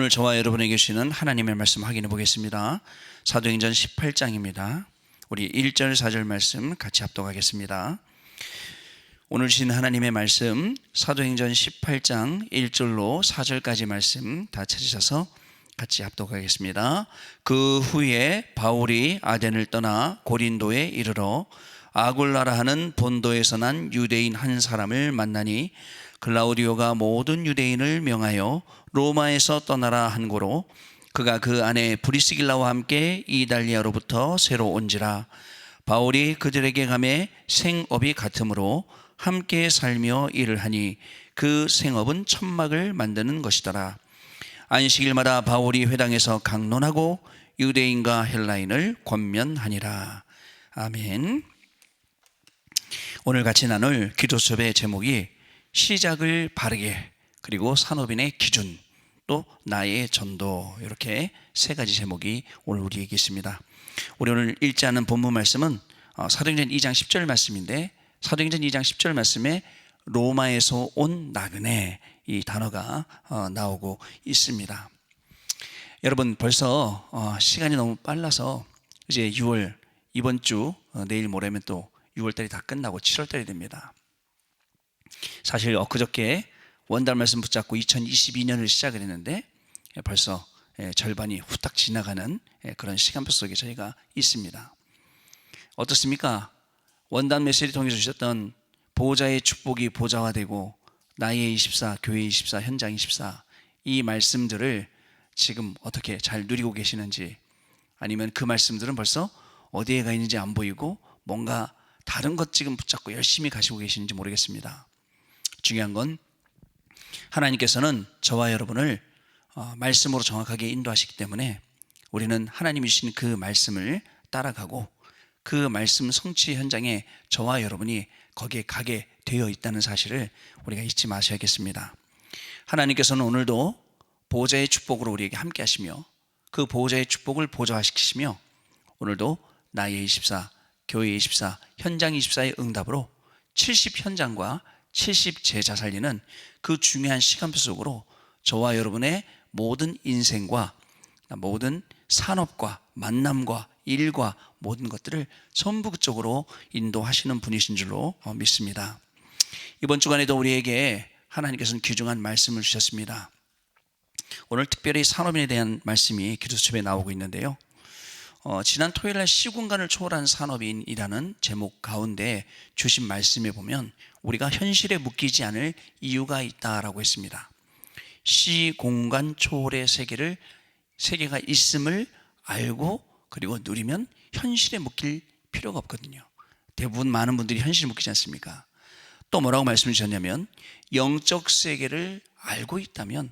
오늘 저와 여러분에게 주시는 하나님의 말씀 확인해 보겠습니다. 사도행전 18장입니다. 우리 1절 4절 말씀 같이 합독하겠습니다. 오늘 주신 하나님의 말씀 사도행전 18장 1절로 4절까지 말씀 다 찾으셔서 같이 합독하겠습니다. 그 후에 바울이 아덴을 떠나 고린도에 이르러 아굴라라 하는 본도에서 난 유대인 한 사람을 만나니 글라우디오가 모든 유대인을 명하여 로마에서 떠나라 한 고로 그가 그 안에 브리스길라와 함께 이달리아로부터 새로 온지라. 바울이 그들에게 감해 생업이 같으므로 함께 살며 일을 하니 그 생업은 천막을 만드는 것이더라. 안식일마다 바울이 회당에서 강론하고 유대인과 헬라인을 권면하니라. 아멘. 오늘 같이 나눌 기도 수업의 제목이 시작을 바르게 그리고 산업인의 기준 또 나의 전도 이렇게 세 가지 제목이 오늘 우리에게 있습니다. 우리 오늘 읽지 않은 본문 말씀은 어, 사도행전 2장 10절 말씀인데 사도행전 2장 10절 말씀에 로마에서 온 나그네 이 단어가 어, 나오고 있습니다. 여러분 벌써 어, 시간이 너무 빨라서 이제 6월 이번 주 내일 모레면 또 6월 달이 다 끝나고 7월 달이 됩니다. 사실 엊그저께 원달 말씀 붙잡고 2022년을 시작을 했는데 벌써 예, 절반이 후딱 지나가는 예, 그런 시간표 속에 저희가 있습니다. 어떻습니까? 원단 메시지 통해서 주셨던 보호자의 축복이 보좌화되고 나의 24, 교회 24, 현장 24 이 말씀들을 지금 어떻게 잘 누리고 계시는지 아니면 그 말씀들은 벌써 어디에 가 있는지 안 보이고 뭔가 다른 것 지금 붙잡고 열심히 가시고 계시는지 모르겠습니다. 중요한 건 하나님께서는 저와 여러분을 어, 말씀으로 정확하게 인도하시기 때문에 우리는 하나님이 주신 그 말씀을 따라가고 그 말씀 성취 현장에 저와 여러분이 거기에 가게 되어 있다는 사실을 우리가 잊지 마셔야겠습니다. 하나님께서는 오늘도 보호자의 축복으로 우리에게 함께 하시며 그 보호자의 축복을 보좌화시키시며 오늘도 나의 24, 교회 24, 현장 24의 응답으로 70 현장과 70 제자 살리는 그 중요한 시간표 속으로 저와 여러분의 모든 인생과 모든 산업과 만남과 일과 모든 것들을 전부 그쪽으로 인도하시는 분이신 줄로 믿습니다. 이번 주간에도 우리에게 하나님께서는 귀중한 말씀을 주셨습니다. 오늘 특별히 산업인에 대한 말씀이 기도수첩에 나오고 있는데요. 어, 지난 토요일 날 시공간을 초월한 산업인이라는 제목 가운데 주신 말씀에 보면 우리가 현실에 묶이지 않을 이유가 있다라고 했습니다. 시공간 초월의 세계를 세계가 있음을 알고 그리고 누리면 현실에 묶일 필요가 없거든요. 대부분 많은 분들이 현실에 묶이지 않습니까? 또 뭐라고 말씀 주셨냐면 영적 세계를 알고 있다면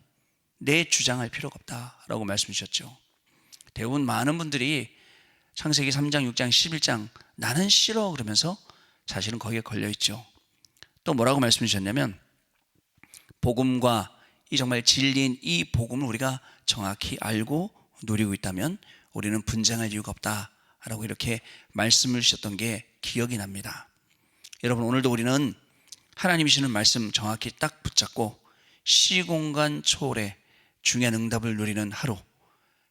내 주장할 필요가 없다라고 말씀 주셨죠. 대부분 많은 분들이 창세기 3장, 6장, 11장 나는 싫어 그러면서 사실은 거기에 걸려 있죠. 또 뭐라고 말씀 주셨냐면 복음과 이 정말 진리인 이 복음을 우리가 정확히 알고 누리고 있다면 우리는 분쟁할 이유가 없다라고 이렇게 말씀을 주셨던 게 기억이 납니다. 여러분 오늘도 우리는 하나님이 주는 말씀 정확히 딱 붙잡고 시공간 초월의 중요한 응답을 누리는 하루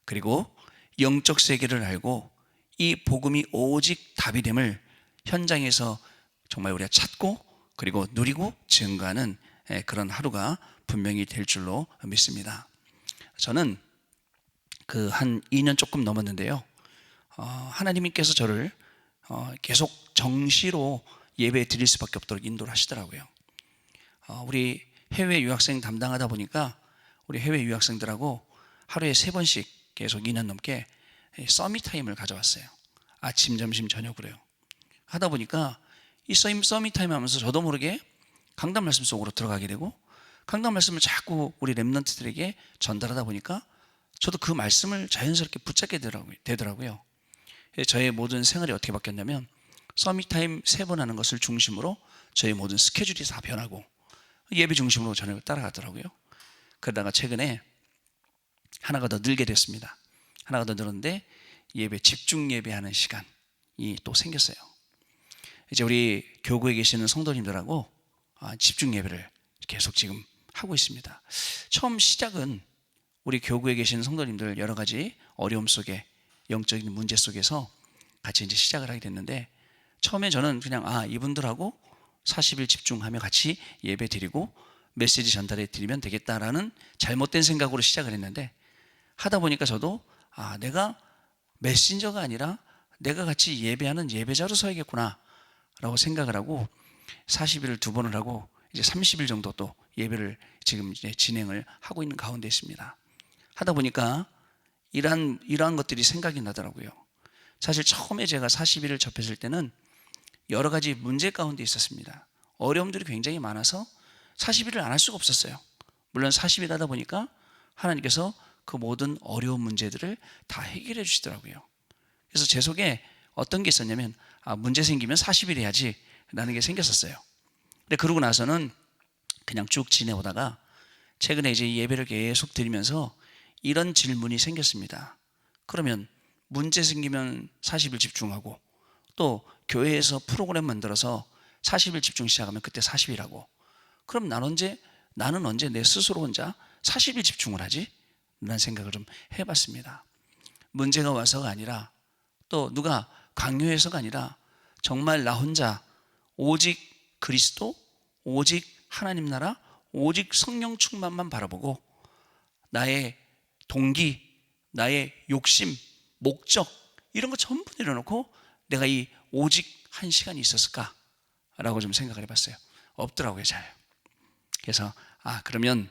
그리고 영적 세계를 알고 이 복음이 오직 답이 됨을 현장에서 정말 우리가 찾고 그리고 누리고 증가하는 예, 그런 하루가 분명히 될 줄로 믿습니다. 저는 그 한 2년 조금 넘었는데요. 어, 하나님께서 저를 어, 계속 정시로 예배 드릴 수밖에 없도록 인도를 하시더라고요. 어, 우리 해외 유학생 담당하다 보니까 우리 해외 유학생들하고 하루에 세 번씩 계속 2년 넘게 서밋 타임을 가져왔어요. 아침, 점심, 저녁으로요. 하다 보니까 이 서밋 타임 하면서 저도 모르게 강단 말씀 속으로 들어가게 되고 강단 말씀을 자꾸 우리 랩런트들에게 전달하다 보니까 저도 그 말씀을 자연스럽게 붙잡게 되더라고요. 저의 모든 생활이 어떻게 바뀌었냐면 서밋 타임 세 번 하는 것을 중심으로 저의 모든 스케줄이 다 변하고 예배 중심으로 저녁을 따라가더라고요. 그러다가 최근에 하나가 더 늘게 됐습니다. 하나가 더 늘었는데 예배 집중 예배하는 시간이 또 생겼어요. 이제 우리 교구에 계시는 성도님들하고 아, 집중 예배를 계속 지금 하고 있습니다. 처음 시작은 우리 교구에 계신 성도님들 여러 가지 어려움 속에 영적인 문제 속에서 같이 이제 시작을 하게 됐는데 처음에 저는 그냥 아 이분들하고 40일 집중하며 같이 예배 드리고 메시지 전달해 드리면 되겠다라는 잘못된 생각으로 시작을 했는데 하다 보니까 저도 아 내가 메신저가 아니라 내가 같이 예배하는 예배자로 서야겠구나 라고 생각을 하고 40일을 두 번을 하고 이제 30일 정도 또 예배를 지금 이제 진행을 하고 있는 가운데 있습니다. 하다 보니까 이러한, 이러한 것들이 생각이 나더라고요. 사실 처음에 제가 40일을 접했을 때는 여러 가지 문제 가운데 있었습니다. 어려움들이 굉장히 많아서 40일을 안 할 수가 없었어요. 물론 40일 하다 보니까 하나님께서 그 모든 어려운 문제들을 다 해결해 주시더라고요. 그래서 제 속에 어떤 게 있었냐면 아, 문제 생기면 40일 해야지 라는 게 생겼었어요. 근데 그러고 나서는 그냥 쭉 지내오다가 최근에 이제 예배를 계속 드리면서 이런 질문이 생겼습니다. 그러면 문제 생기면 40일 집중하고 또 교회에서 프로그램 만들어서 40일 집중 시작하면 그때 40일 하고 그럼 난 언제 나는 언제 내 스스로 혼자 40일 집중을 하지? 라는 생각을 좀 해봤습니다. 문제가 와서가 아니라 또 누가 강요해서가 아니라 정말 나 혼자 오직 그리스도, 오직 하나님 나라, 오직 성령 충만만 바라보고 나의 동기, 나의 욕심, 목적 이런 거 전부 내려놓고 내가 이 오직 한 시간이 있었을까? 라고 좀 생각을 해봤어요. 없더라고요, 잘. 그래서 아 그러면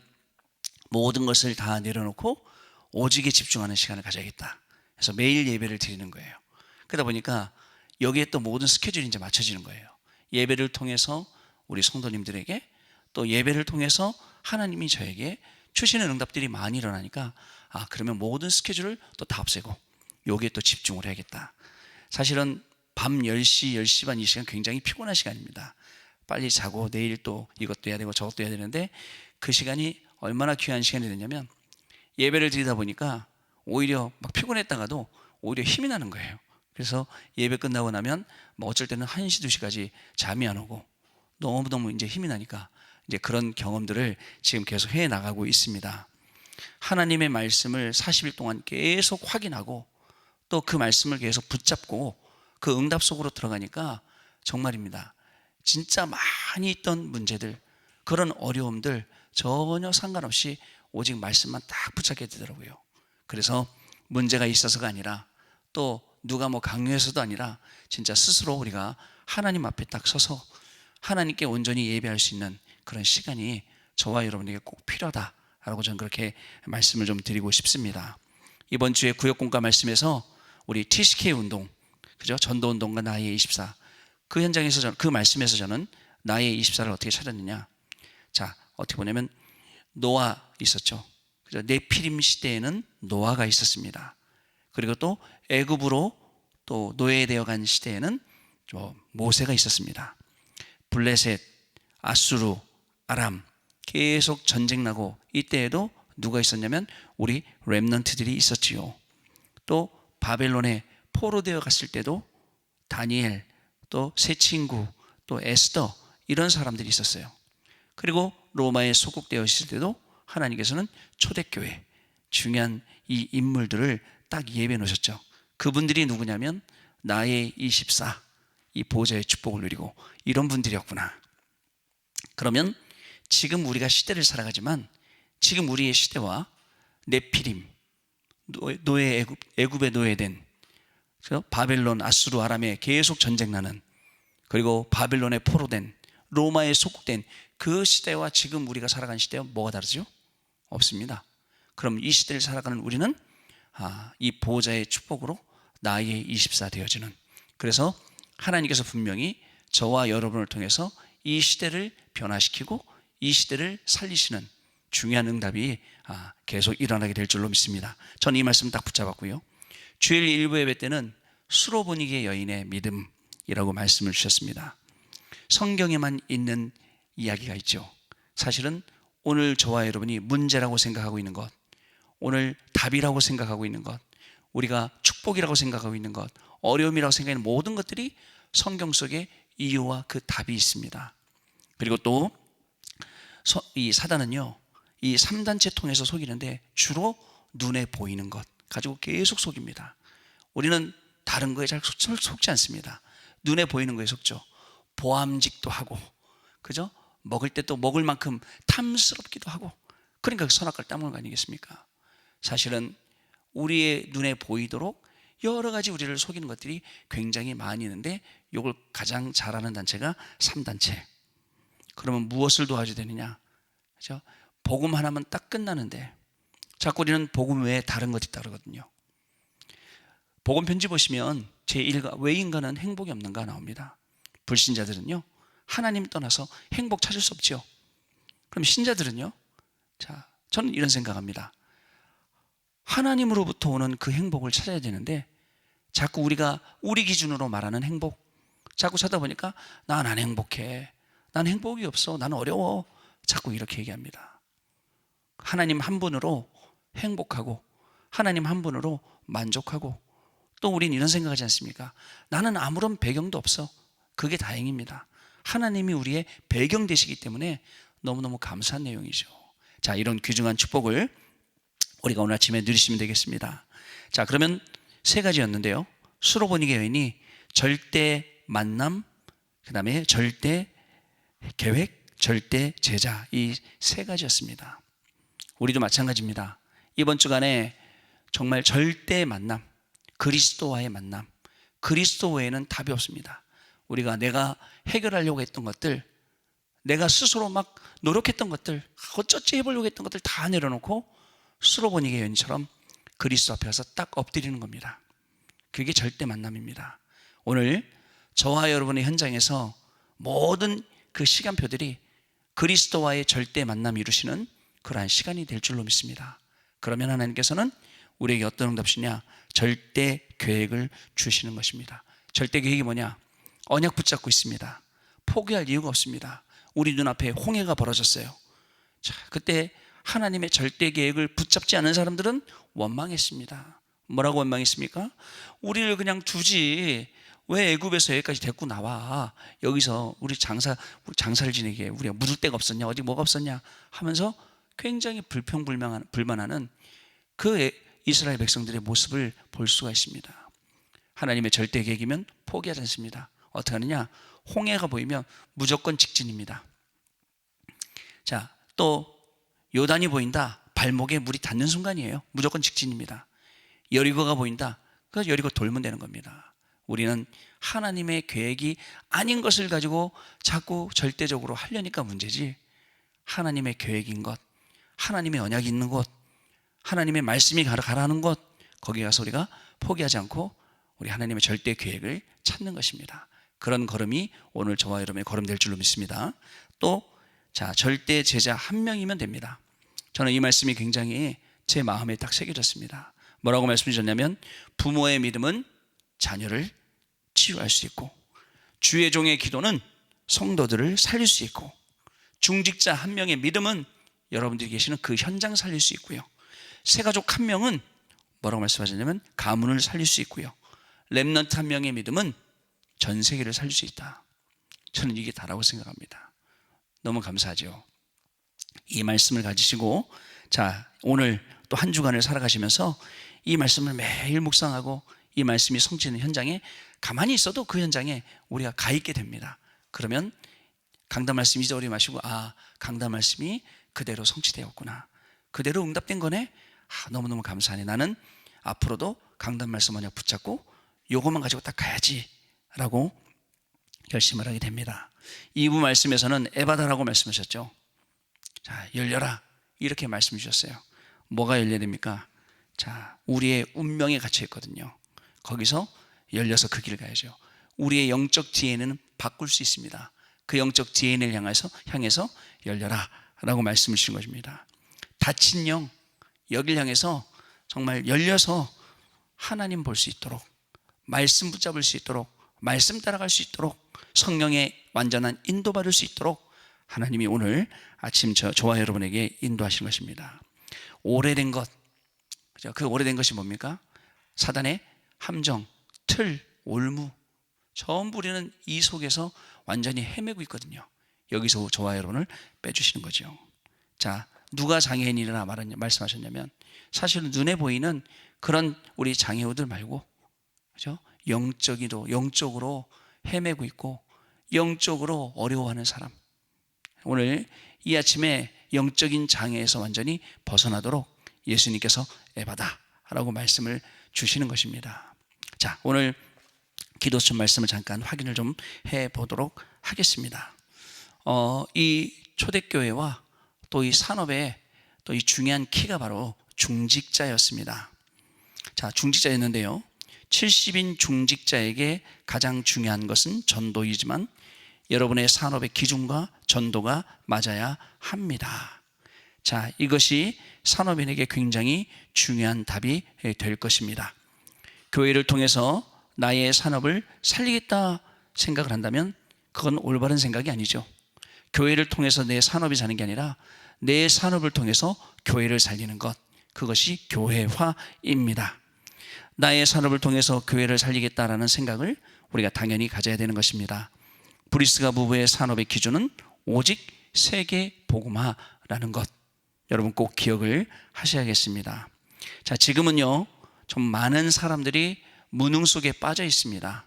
모든 것을 다 내려놓고 오직에 집중하는 시간을 가져야겠다. 그래서 매일 예배를 드리는 거예요. 그러다 보니까 여기에 또 모든 스케줄이 이제 맞춰지는 거예요. 예배를 통해서 우리 성도님들에게 또 예배를 통해서 하나님이 저에게 주시는 응답들이 많이 일어나니까 아 그러면 모든 스케줄을 또 다 없애고 여기에 또 집중을 해야겠다. 사실은 밤 10시, 10시 반 이 시간 굉장히 피곤한 시간입니다. 빨리 자고 내일 또 이것도 해야 되고 저것도 해야 되는데 그 시간이 얼마나 귀한 시간이 되냐면 예배를 드리다 보니까 오히려 막 피곤했다가도 오히려 힘이 나는 거예요. 그래서 예배 끝나고 나면 뭐 어쩔 때는 1시, 2시까지 잠이 안 오고 너무너무 이제 힘이 나니까 이제 그런 경험들을 지금 계속 해 나가고 있습니다. 하나님의 말씀을 40일 동안 계속 확인하고 또 그 말씀을 계속 붙잡고 그 응답 속으로 들어가니까 정말입니다. 진짜 많이 있던 문제들, 그런 어려움들 전혀 상관없이 오직 말씀만 딱 붙잡게 되더라고요. 그래서 문제가 있어서가 아니라 또 누가 뭐 강요해서도 아니라 진짜 스스로 우리가 하나님 앞에 딱 서서 하나님께 온전히 예배할 수 있는 그런 시간이 저와 여러분에게 꼭 필요하다라고 저는 그렇게 말씀을 좀 드리고 싶습니다. 이번 주에 구역공과 말씀에서 우리 TCK 운동, 그죠? 전도 운동과 나의 24. 그 현장에서 저는 그 말씀에서 저는 나의 24를 어떻게 찾았느냐? 자, 어떻게 보냐면 노아 있었죠. 그죠? 네피림 시대에는 노아가 있었습니다. 그리고 또 애굽으로 또 노예되어 간 시대에는 저 모세가 있었습니다. 블레셋, 아수르, 아람 계속 전쟁 나고 이때에도 누가 있었냐면 우리 렘넌트들이 있었지요. 또 바벨론에 포로되어 갔을 때도 다니엘, 또새 친구, 또 에스더 이런 사람들이 있었어요. 그리고 로마에 소국되어 있을 때도 하나님께서는 초대교회 중요한 이 인물들을 딱 예배해 놓으셨죠. 그분들이 누구냐면 나의 24, 이 보좌의 축복을 누리고 이런 분들이었구나. 그러면 지금 우리가 시대를 살아가지만 지금 우리의 시대와 네피림, 노예 애굽, 애굽에 노예된 바벨론, 아수르, 아람에 계속 전쟁 나는 그리고 바벨론에 포로된 로마에 속국된 그 시대와 지금 우리가 살아가는 시대와 뭐가 다르죠? 없습니다. 그럼 이 시대를 살아가는 우리는 아, 이 보호자의 축복으로 나의 24 되어지는 그래서 하나님께서 분명히 저와 여러분을 통해서 이 시대를 변화시키고 이 시대를 살리시는 중요한 응답이 아, 계속 일어나게 될 줄로 믿습니다. 저는 이 말씀 딱 붙잡았고요. 주일 일부 예배 때는 수로보니게 여인의 믿음이라고 말씀을 주셨습니다. 성경에만 있는 이야기가 있죠. 사실은 오늘 저와 여러분이 문제라고 생각하고 있는 것, 오늘 답이라고 생각하고 있는 것, 우리가 축복이라고 생각하고 있는 것, 어려움이라고 생각하는 모든 것들이 성경 속에 이유와 그 답이 있습니다. 그리고 또 이 사단은요 이 3단체 통해서 속이는데 주로 눈에 보이는 것 가지고 계속 속입니다. 우리는 다른 거에 잘 속- 속지 않습니다. 눈에 보이는 거에 속죠. 보암직도 하고, 그죠? 먹을 때 또 먹을 만큼 탐스럽기도 하고, 그러니까 선악과를 따먹는 거 아니겠습니까? 사실은 우리의 눈에 보이도록 여러 가지 우리를 속이는 것들이 굉장히 많이 있는데 이걸 가장 잘하는 단체가 3단체. 그러면 무엇을 도와줘야 되느냐? 그죠? 복음 하나면 딱 끝나는데 자꾸 우리는 복음 외에 다른 것이 따르거든요. 복음 편지 보시면 제1가 왜 인간은 행복이 없는가 나옵니다. 불신자들은요. 하나님 떠나서 행복 찾을 수 없죠. 그럼 신자들은요. 자, 저는 이런 생각합니다. 하나님으로부터 오는 그 행복을 찾아야 되는데 자꾸 우리가 우리 기준으로 말하는 행복 자꾸 찾다 보니까 난 안 행복해. 난 행복이 없어. 나는 어려워. 자꾸 이렇게 얘기합니다. 하나님 한 분으로 행복하고 하나님 한 분으로 만족하고 또 우린 이런 생각하지 않습니까? 나는 아무런 배경도 없어. 그게 다행입니다. 하나님이 우리의 배경 되시기 때문에 너무너무 감사한 내용이죠. 자, 이런 귀중한 축복을 우리가 오늘 아침에 누리시면 되겠습니다. 자, 그러면 세 가지였는데요. 수로보니 교인이 절대 만남, 그 다음에 절대 계획, 절대 제자 이 세 가지였습니다. 우리도 마찬가지입니다. 이번 주간에 정말 절대 만남, 그리스도와의 만남, 그리스도 외에는 답이 없습니다. 우리가 내가 해결하려고 했던 것들, 내가 스스로 막 노력했던 것들, 어쩌지 해보려고 했던 것들 다 내려놓고 수로보니게 연처럼 그리스도 앞에 가서 딱 엎드리는 겁니다. 그게 절대 만남입니다. 오늘 저와 여러분의 현장에서 모든 그 시간표들이 그리스도와의 절대 만남 이루시는 그러한 시간이 될 줄로 믿습니다. 그러면 하나님께서는 우리에게 어떤 응답이냐? 절대 계획을 주시는 것입니다. 절대 계획이 뭐냐? 언약 붙잡고 있습니다. 포기할 이유가 없습니다. 우리 눈앞에 홍해가 벌어졌어요. 자, 그때 하나님의 절대 계획을 붙잡지 않은 사람들은 원망했습니다. 뭐라고 원망했습니까? 우리를 그냥 두지 왜 애굽에서 여기까지 데리고 나와 여기서 우리 장사 우리 장사를 지내게 우리가 묻을 데가 없었냐 어디 뭐가 없었냐 하면서 굉장히 불평불만한 불만하는 그 애- 이스라엘 백성들의 모습을 볼 수가 있습니다. 하나님의 절대 계획이면 포기하지 않습니다. 어떻게 하느냐? 홍해가 보이면 무조건 직진입니다. 자, 또 요단이 보인다. 발목에 물이 닿는 순간이에요. 무조건 직진입니다. 여리고가 보인다. 그 여리고 돌면 되는 겁니다. 우리는 하나님의 계획이 아닌 것을 가지고 자꾸 절대적으로 하려니까 문제지. 하나님의 계획인 것, 하나님의 언약이 있는 곳, 하나님의 말씀이 가라 가라는 곳, 거기 가서 우리가 포기하지 않고 우리 하나님의 절대 계획을 찾는 것입니다. 그런 걸음이 오늘 저와 여러분의 걸음 될 줄로 믿습니다. 또, 자, 절대 제자 한 명이면 됩니다. 저는 이 말씀이 굉장히 제 마음에 딱 새겨졌습니다. 뭐라고 말씀 주셨냐면, 부모의 믿음은 자녀를 치유할 수 있고, 주의 종의 기도는 성도들을 살릴 수 있고, 중직자 한 명의 믿음은 여러분들이 계시는 그 현장 살릴 수 있고요. 새 가족 한 명은 뭐라고 말씀하셨냐면 가문을 살릴 수 있고요. 렘넌트 한 명의 믿음은 전 세계를 살릴 수 있다. 저는 이게 다라고 생각합니다. 너무 감사하죠. 이 말씀을 가지시고 자 오늘 또 한 주간을 살아가시면서 이 말씀을 매일 묵상하고 이 말씀이 성취되는 현장에 가만히 있어도 그 현장에 우리가 가 있게 됩니다. 그러면 강단 말씀 잊어버리지 마시고 아 강단 말씀이 그대로 성취되었구나. 그대로 응답된 거네. 아, 너무너무 감사하네. 나는 앞으로도 강단 말씀 언약 붙잡고 요것만 가지고 딱 가야지 라고 결심을 하게 됩니다. 2부 말씀에서는 에바다라고 말씀하셨죠. 자, 열려라. 이렇게 말씀 주셨어요. 뭐가 열려야 됩니까? 자, 우리의 운명에 갇혀 있거든요. 거기서 열려서 그 길을 가야죠. 우리의 영적 DNA는 바꿀 수 있습니다. 그 영적 DNA를 향해서 향해서 열려라 라고 말씀을 주신 것입니다. 닫힌 영 여길 향해서 정말 열려서 하나님 볼 수 있도록 말씀 붙잡을 수 있도록 말씀 따라갈 수 있도록 성령의 완전한 인도받을 수 있도록 하나님이 오늘 아침 저, 저와 여러분에게 인도하신 것입니다. 오래된 것? 그 오래된 것이 뭡니까? 사단의 함정, 틀, 올무, 전부 우리는 이 속에서 완전히 헤매고 있거든요. 여기서 저와 여러분을 빼주시는 거죠. 자, 누가 장애인이라 말하냐 말씀하셨냐면 사실은 눈에 보이는 그런 우리 장애우들 말고 그죠? 영적이도 영적으로 헤매고 있고 영적으로 어려워하는 사람. 오늘 이 아침에 영적인 장애에서 완전히 벗어나도록 예수님께서 에바다라고 말씀을 주시는 것입니다. 자, 오늘 기도처 말씀을 잠깐 확인을 좀 해 보도록 하겠습니다. 어, 이 초대교회와 또 이 산업의 또 이 중요한 키가 바로 중직자였습니다. 자, 중직자였는데요. 70인 중직자에게 가장 중요한 것은 전도이지만 여러분의 산업의 기준과 전도가 맞아야 합니다. 자, 이것이 산업인에게 굉장히 중요한 답이 될 것입니다. 교회를 통해서 나의 산업을 살리겠다 생각을 한다면 그건 올바른 생각이 아니죠. 교회를 통해서 내 산업이 사는 게 아니라 내 산업을 통해서 교회를 살리는 것. 그것이 교회화입니다. 나의 산업을 통해서 교회를 살리겠다라는 생각을 우리가 당연히 가져야 되는 것입니다. 브리스가 부부의 산업의 기준은 오직 세계 복음화라는 것. 여러분 꼭 기억을 하셔야겠습니다. 자, 지금은요. 좀 많은 사람들이 무능 속에 빠져 있습니다.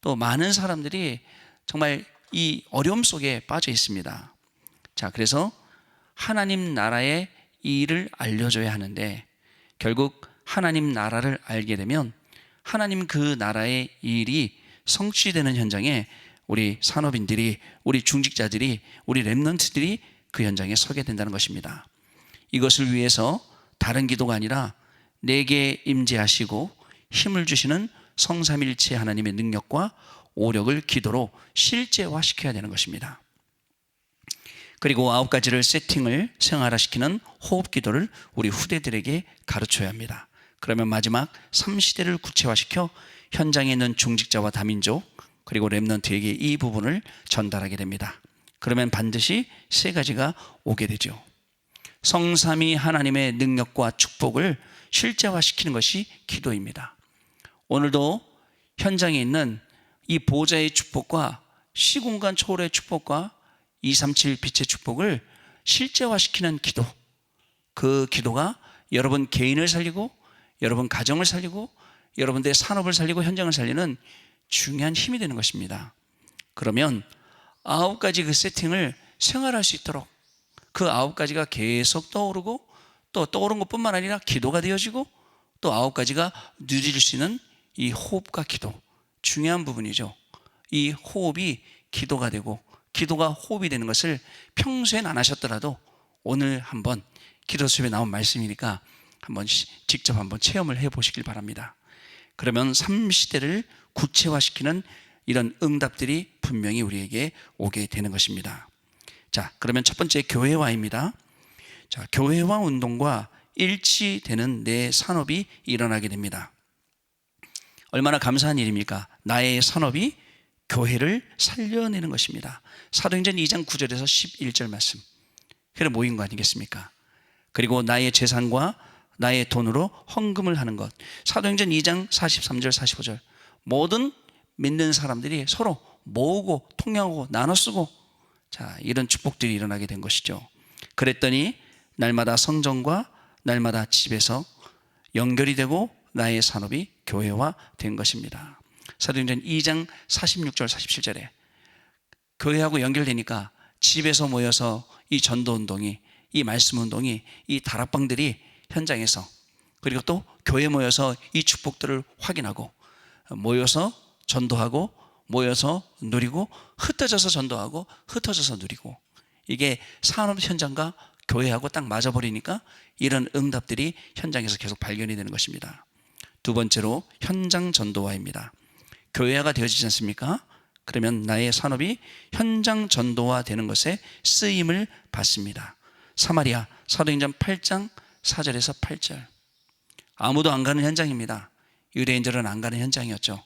또 많은 사람들이 정말 이 어려움 속에 빠져 있습니다. 자, 그래서 하나님 나라의 일을 알려줘야 하는데 결국 하나님 나라를 알게 되면 하나님 그 나라의 일이 성취되는 현장에 우리 산업인들이 우리 중직자들이 우리 랩런트들이 그 현장에 서게 된다는 것입니다. 이것을 위해서 다른 기도가 아니라 내게 임재하시고 힘을 주시는 성삼일체 하나님의 능력과 오력을 기도로 실제화시켜야 되는 것입니다. 그리고 아홉 가지를 세팅을 생활화시키는 호흡 기도를 우리 후대들에게 가르쳐야 합니다. 그러면 마지막 3시대를 구체화시켜 현장에 있는 중직자와 다민족 그리고 랩런트에게 이 부분을 전달하게 됩니다. 그러면 반드시 세 가지가 오게 되죠. 성삼이 하나님의 능력과 축복을 실제화시키는 것이 기도입니다. 오늘도 현장에 있는 이 보좌의 축복과 시공간 초월의 축복과 237 빛의 축복을 실제화시키는 기도. 그 기도가 여러분 개인을 살리고 여러분 가정을 살리고 여러분들의 산업을 살리고 현장을 살리는 중요한 힘이 되는 것입니다. 그러면 아홉 가지 그 세팅을 생활할 수 있도록 그 아홉 가지가 계속 떠오르고 또 떠오른 것뿐만 아니라 기도가 되어지고 또 아홉 가지가 누릴 수 있는 이 호흡과 기도 중요한 부분이죠. 이 호흡이 기도가 되고 기도가 호흡이 되는 것을 평소엔 안 하셨더라도 오늘 한번 기도 수업에 나온 말씀이니까 한번 직접 한번 체험을 해 보시길 바랍니다. 그러면 3시대를 구체화시키는 이런 응답들이 분명히 우리에게 오게 되는 것입니다. 자, 그러면 첫 번째 교회화입니다. 자, 교회화 운동과 일치되는 내 산업이 일어나게 됩니다. 얼마나 감사한 일입니까? 나의 산업이 교회를 살려내는 것입니다. 사도행전 2장 9절에서 11절 말씀. 그래 모인 거 아니겠습니까? 그리고 나의 재산과 나의 돈으로 헌금을 하는 것. 사도행전 2장 43절 45절. 모든 믿는 사람들이 서로 모으고 통용하고 나눠 쓰고 자, 이런 축복들이 일어나게 된 것이죠. 그랬더니 날마다 성전과 날마다 집에서 연결이 되고 나의 산업이 교회화 된 것입니다. 사도행전 2장 46절 47절에 교회하고 연결되니까 집에서 모여서 이 전도 운동이 이 말씀 운동이 이 다락방들이 현장에서 그리고 또 교회 모여서 이 축복들을 확인하고 모여서 전도하고 모여서 누리고 흩어져서 전도하고 흩어져서 누리고 이게 산업 현장과 교회하고 딱 맞아버리니까 이런 응답들이 현장에서 계속 발견이 되는 것입니다. 두 번째로 현장 전도화입니다. 교회화가 되어지지 않습니까? 그러면 나의 산업이 현장 전도화 되는 것에 쓰임을 받습니다. 사마리아 사도행전 8장 4절에서 8절. 아무도 안 가는 현장입니다. 유대인들은 안 가는 현장이었죠.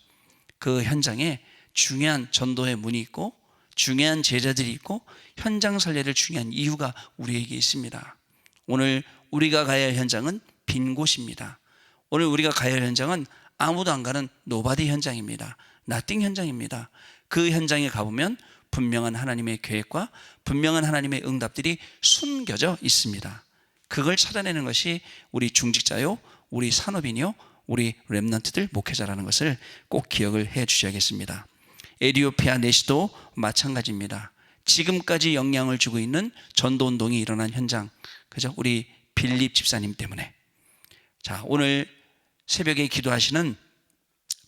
그 현장에 중요한 전도의 문이 있고 중요한 제자들이 있고 현장 살례를 중요한 이유가 우리에게 있습니다. 오늘 우리가 가야 할 현장은 빈 곳입니다. 오늘 우리가 가야 할 현장은 아무도 안 가는 노바디 현장입니다. 나띵 현장입니다. 그 현장에 가보면 분명한 하나님의 계획과 분명한 하나님의 응답들이 숨겨져 있습니다. 그걸 찾아내는 것이 우리 중직자요, 우리 산업인이요, 우리 렘넌트들 목회자라는 것을 꼭 기억을 해 주셔야겠습니다. 에디오피아 내시도 마찬가지입니다. 지금까지 영향을 주고 있는 전도 운동이 일어난 현장, 그죠? 우리 빌립 집사님 때문에. 자, 오늘 새벽에 기도하시는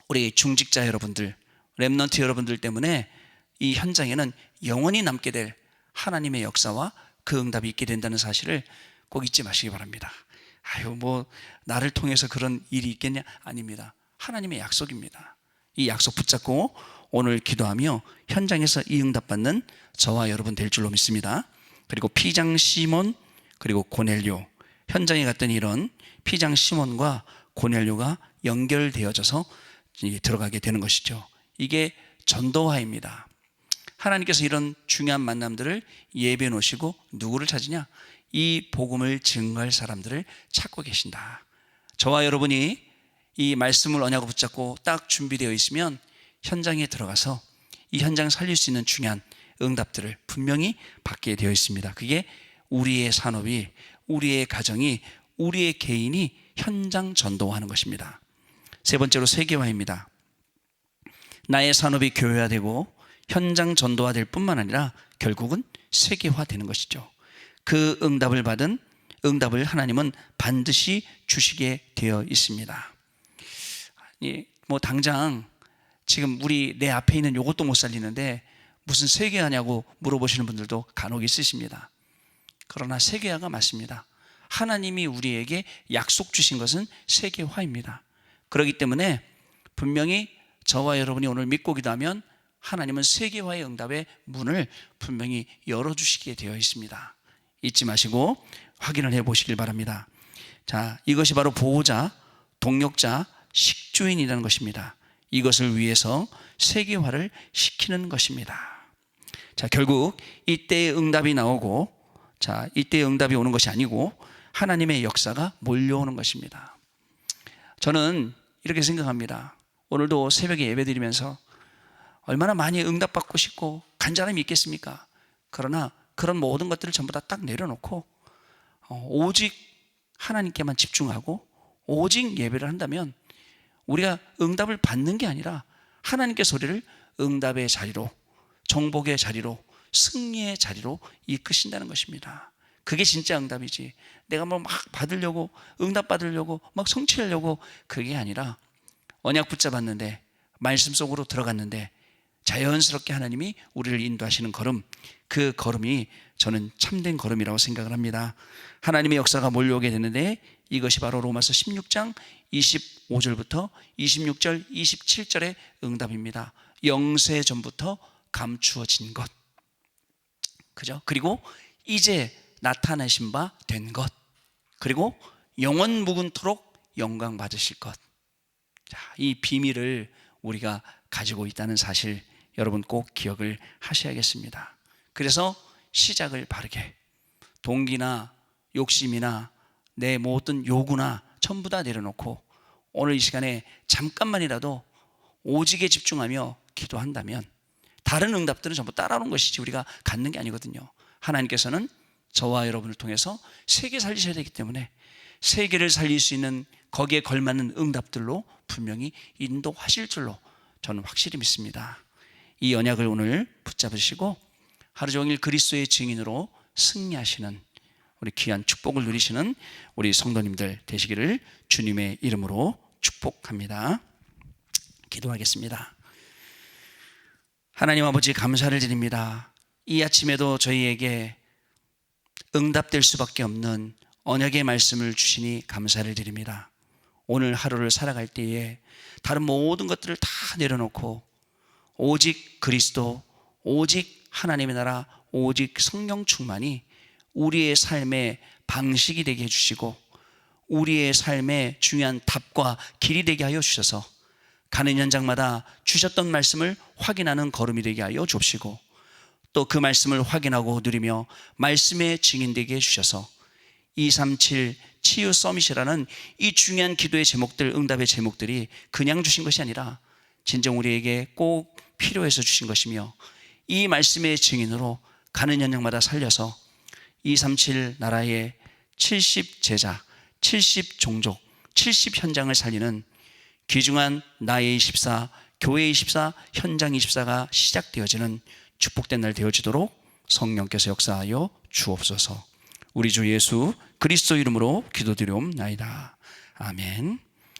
우리 중직자 여러분들, 렘넌트 여러분들 때문에 이 현장에는 영원히 남게 될 하나님의 역사와 그 응답이 있게 된다는 사실을 꼭 잊지 마시기 바랍니다. 아유, 뭐, 나를 통해서 그런 일이 있겠냐? 아닙니다. 하나님의 약속입니다. 이 약속 붙잡고 오늘 기도하며 현장에서 이 응답 받는 저와 여러분 될 줄로 믿습니다. 그리고 피장 시몬 그리고 고넬료 현장에 갔더니 이런 피장 시몬과 고넬료가 연결되어져서 들어가게 되는 것이죠. 이게 전도화입니다. 하나님께서 이런 중요한 만남들을 예배 놓으시고 누구를 찾으냐? 이 복음을 증거할 사람들을 찾고 계신다. 저와 여러분이 이 말씀을 언약으로 붙잡고 딱 준비되어 있으면 현장에 들어가서 이 현장 살릴 수 있는 중요한 응답들을 분명히 받게 되어 있습니다. 그게 우리의 산업이, 우리의 가정이, 우리의 개인이 현장 전도하는 것입니다. 세 번째로 세계화입니다. 나의 산업이 교회화되고 현장 전도화될 뿐만 아니라 결국은 세계화되는 것이죠. 그 응답을 받은 응답을 하나님은 반드시 주시게 되어 있습니다. 뭐 당장 지금 우리 내 앞에 있는 요것도 못 살리는데 무슨 세계화냐고 물어보시는 분들도 간혹 있으십니다. 그러나 세계화가 맞습니다. 하나님이 우리에게 약속 주신 것은 세계화입니다. 그렇기 때문에 분명히 저와 여러분이 오늘 믿고 기도하면 하나님은 세계화의 응답의 문을 분명히 열어주시게 되어 있습니다. 잊지 마시고 확인을 해 보시길 바랍니다. 자, 이것이 바로 보호자, 동력자, 식주인이라는 것입니다. 이것을 위해서 세계화를 시키는 것입니다. 자, 결국 이때의 응답이 나오고, 자, 이때의 응답이 오는 것이 아니고, 하나님의 역사가 몰려오는 것입니다. 저는 이렇게 생각합니다. 오늘도 새벽에 예배 드리면서 얼마나 많이 응답받고 싶고 간절함이 있겠습니까? 그러나 그런 모든 것들을 전부 다 딱 내려놓고 어, 오직 하나님께만 집중하고 오직 예배를 한다면 우리가 응답을 받는 게 아니라 하나님께 소리를 응답의 자리로 정복의 자리로 승리의 자리로 이끄신다는 것입니다. 그게 진짜 응답이지. 내가 뭐 막 받으려고 응답 받으려고 막 성취하려고 그게 아니라 언약 붙잡았는데 말씀 속으로 들어갔는데 자연스럽게 하나님이 우리를 인도하시는 걸음 그 걸음이 저는 참된 걸음이라고 생각을 합니다. 하나님의 역사가 몰려오게 되는데 이것이 바로 로마서 16장 25절부터 26절 27절의 응답입니다. 영세 전부터 감추어진 것. 그죠? 그리고 이제 나타내신 바 된 것. 그리고 영원 묵은토록 영광 받으실 것. 자, 이 비밀을 우리가 가지고 있다는 사실 여러분 꼭 기억을 하셔야겠습니다. 그래서 시작을 바르게 동기나 욕심이나 내 모든 요구나 전부 다 내려놓고 오늘 이 시간에 잠깐만이라도 오직에 집중하며 기도한다면 다른 응답들은 전부 따라오는 것이지 우리가 갖는 게 아니거든요. 하나님께서는 저와 여러분을 통해서 세계 살리셔야 되기 때문에 세계를 살릴 수 있는 거기에 걸맞는 응답들로 분명히 인도하실 줄로 저는 확실히 믿습니다. 이 언약을 오늘 붙잡으시고 하루 종일 그리스도의 증인으로 승리하시는 우리 귀한 축복을 누리시는 우리 성도님들 되시기를 주님의 이름으로 축복합니다. 기도하겠습니다. 하나님 아버지 감사를 드립니다. 이 아침에도 저희에게 응답될 수밖에 없는 언약의 말씀을 주시니 감사를 드립니다. 오늘 하루를 살아갈 때에 다른 모든 것들을 다 내려놓고 오직 그리스도, 오직 하나님의 나라, 오직 성령 충만이 우리의 삶의 방식이 되게 해주시고 우리의 삶의 중요한 답과 길이 되게 하여 주셔서 가는 현장마다 주셨던 말씀을 확인하는 걸음이 되게 하여 주옵시고 또 그 말씀을 확인하고 누리며 말씀의 증인되게 해주셔서 237 치유 서밋이라는 이 중요한 기도의 제목들, 응답의 제목들이 그냥 주신 것이 아니라 진정 우리에게 꼭 필요해서 주신 것이며 이 말씀의 증인으로 가는 현장마다 살려서 237 나라의 70 제자, 70 종족, 70 현장을 살리는 귀중한 나의 24, 교회 24, 현장 24가 시작되어지는 축복된 날 되어지도록 성령께서 역사하여 주옵소서. 우리 주 예수 그리스도 이름으로 기도드리옵나이다. 아멘.